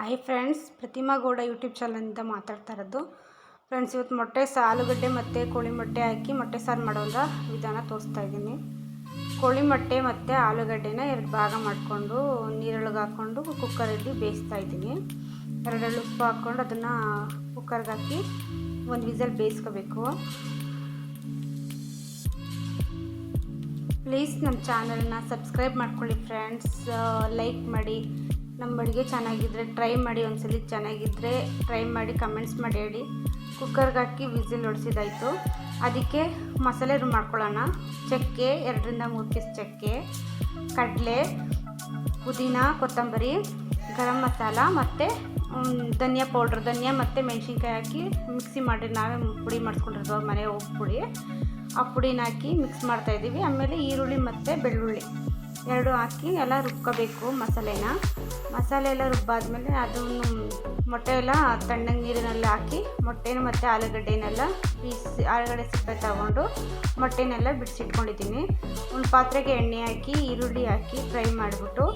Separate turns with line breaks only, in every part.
Hi friends Pratima Gowda YouTube ಚಾನಲಿಂದ ಮಾತಾಡ್ತಾ ಇರೋದು. Friends ಇವತ್ತು ಮೊಟ್ಟೆ ಸಹ ಆಲೂಗಡ್ಡೆ ಮತ್ತು ಕೋಳಿ ಮೊಟ್ಟೆ ಹಾಕಿ ಮೊಟ್ಟೆ ಸಾರು ಮಾಡೋದ ವಿಧಾನ ತೋರಿಸ್ತಾ ಇದ್ದೀನಿ. ಕೋಳಿ ಮೊಟ್ಟೆ ಮತ್ತು ಆಲೂಗಡ್ಡೆನ ಎರಡು ಭಾಗ ಮಾಡಿಕೊಂಡು ನೀರೊಳಗೆ ಹಾಕ್ಕೊಂಡು ಕುಕ್ಕರಲ್ಲಿ ಬೇಯಿಸ್ತಾ ಇದ್ದೀನಿ. ಎರಡೆರಡು ಉಪ್ಪು ಹಾಕ್ಕೊಂಡು ಅದನ್ನು ಕುಕ್ಕರ್ಗೆ ಹಾಕಿ ಒಂದು ವಿಸಲ್ ಬೇಯಿಸ್ಕೋಬೇಕು. ಪ್ಲೀಸ್ ನಮ್ಮ ಚಾನಲನ್ನ ಸಬ್ಸ್ಕ್ರೈಬ್ ಮಾಡ್ಕೊಳ್ಳಿ ಫ್ರೆಂಡ್ಸ್ ಲೈಕ್ ಮಾಡಿ. ನಮ್ಮ ಅಡುಗೆ ಚೆನ್ನಾಗಿದ್ದರೆ ಟ್ರೈ ಮಾಡಿ ಒಂದ್ಸಲ ಚೆನ್ನಾಗಿದ್ದರೆ ಟ್ರೈ ಮಾಡಿ ಕಮೆಂಟ್ಸ್ ಮಾಡಿ ಹೇಳಿ. ಕುಕ್ಕರ್ಗೆ ಹಾಕಿ ವಿಸಿಲ್ ಹೊಡ್ಸಿದಾಯಿತು. ಅದಕ್ಕೆ ಮಸಾಲೆ ರು ಮಾಡ್ಕೊಳ್ಳೋಣ. ಚಕ್ಕೆ, ಎರಡರಿಂದ ಮೂರು ಪೀಸ್ ಚಕ್ಕೆ, ಕಡಲೆ, ಪುದೀನ, ಕೊತ್ತಂಬರಿ, ಗರಂ ಮಸಾಲ ಮತ್ತು ಧನಿಯಾ ಪೌಡ್ರ್ ಧನಿಯಾ ಮತ್ತು ಮೆಣಸಿನ್ಕಾಯಿ ಹಾಕಿ ಮಿಕ್ಸಿ ಮಾಡಿ ನಾವೇ ಪುಡಿ ಮಾಡಿಸ್ಕೊಂಡಿರ್ತೀವಿ ಮನೆ ಹೋಗಿ ಪುಡಿ. ಆ ಪುಡಿನ ಹಾಕಿ ಮಿಕ್ಸ್ ಮಾಡ್ತಾಯಿದ್ದೀವಿ ಆಮೇಲೆ ಈರುಳ್ಳಿ ಮತ್ತು ಬೆಳ್ಳುಳ್ಳಿ. ಎರಡು ಹಾಕಿ ಎಲ್ಲ ರುಬ್ಕೋಬೇಕು ಮಸಾಲೆನ. ಮಸಾಲೆ ಎಲ್ಲ ರುಬ್ಬಾದ್ಮೇಲೆ ಅದನ್ನು ಮೊಟ್ಟೆ ಎಲ್ಲ ತಣ್ಣಗೆ ನೀರಿನಲ್ಲಿ ಹಾಕಿ ಮೊಟ್ಟೆನ ಮತ್ತು ಆಲೂಗಡ್ಡೆನೆಲ್ಲ ಬೀಸಿ ಆಲೂಗಡ್ಡೆ ಸಿಪ್ಪೆ ತಗೊಂಡು ಮೊಟ್ಟೆನೆಲ್ಲ ಬಿಡಿಸಿಟ್ಕೊಂಡಿದ್ದೀನಿ. ಒಂದು ಪಾತ್ರೆಗೆ ಎಣ್ಣೆ ಹಾಕಿ, ಈರುಳ್ಳಿ ಹಾಕಿ ಫ್ರೈ ಮಾಡಿಬಿಟ್ಟು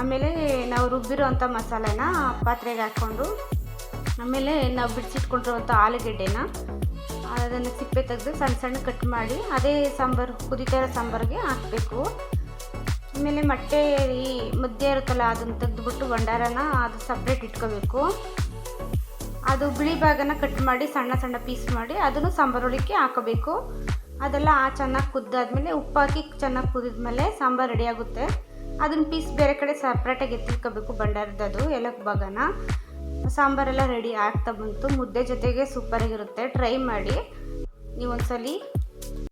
ಆಮೇಲೆ ನಾವು ರುಬ್ಬಿರೋವಂಥ ಮಸಾಲೆನ ಪಾತ್ರೆಗೆ ಹಾಕ್ಕೊಂಡು ಆಮೇಲೆ ನಾವು ಬಿಡಿಸಿಟ್ಕೊಂಡಿರುವಂಥ ಆಲೂಗಡ್ಡೆನ ಅದನ್ನು ಸಿಪ್ಪೆ ತೆಗೆದು ಸಣ್ಣ ಸಣ್ಣ ಕಟ್ ಮಾಡಿ ಅದೇ ಸಾಂಬಾರು ಕುದೀತಾ ಇರೋ ಸಾಂಬಾರಿಗೆ ಹಾಕಬೇಕು. ಆಮೇಲೆ ಮೊಟ್ಟೆ ಈ ಮುದ್ದೆ ಇರುತ್ತಲ್ಲ, ಅದನ್ನು ತೆಗೆದುಬಿಟ್ಟು ಭಂಡಾರನ ಅದು ಸಪ್ರೇಟ್ ಇಟ್ಕೋಬೇಕು. ಅದು ಬಿಳಿ ಭಾಗನ ಕಟ್ ಮಾಡಿ, ಸಣ್ಣ ಸಣ್ಣ ಪೀಸ್ ಮಾಡಿ, ಅದನ್ನು ಸಾಂಬಾರೊಳಕ್ಕೆ ಹಾಕೋಬೇಕು. ಅದೆಲ್ಲ ಚೆನ್ನಾಗಿ ಕುದ್ದಾದ್ಮೇಲೆ ಉಪ್ಪಾಕಿ ಚೆನ್ನಾಗಿ ಕುದಿದ್ಮೇಲೆ ಸಾಂಬಾರು ರೆಡಿಯಾಗುತ್ತೆ ಅದನ್ನ ಪೀಸ್ ಬೇರೆ ಕಡೆ ಸಪ್ರೇಟಾಗಿ ಎತ್ತಿಟ್ಕೋಬೇಕು ಭಂಡಾರದದು ಎಲ್ಲ ಭಾಗನ. ಸಾಂಬಾರೆಲ್ಲ ರೆಡಿ ಆಗ್ತಾ ಬಂತು. ಮುದ್ದೆ ಜೊತೆಗೆ ಸೂಪರಾಗಿರುತ್ತೆ ಟ್ರೈ ಮಾಡಿ. ನೀವು ಒಂದ್ಸಲಿ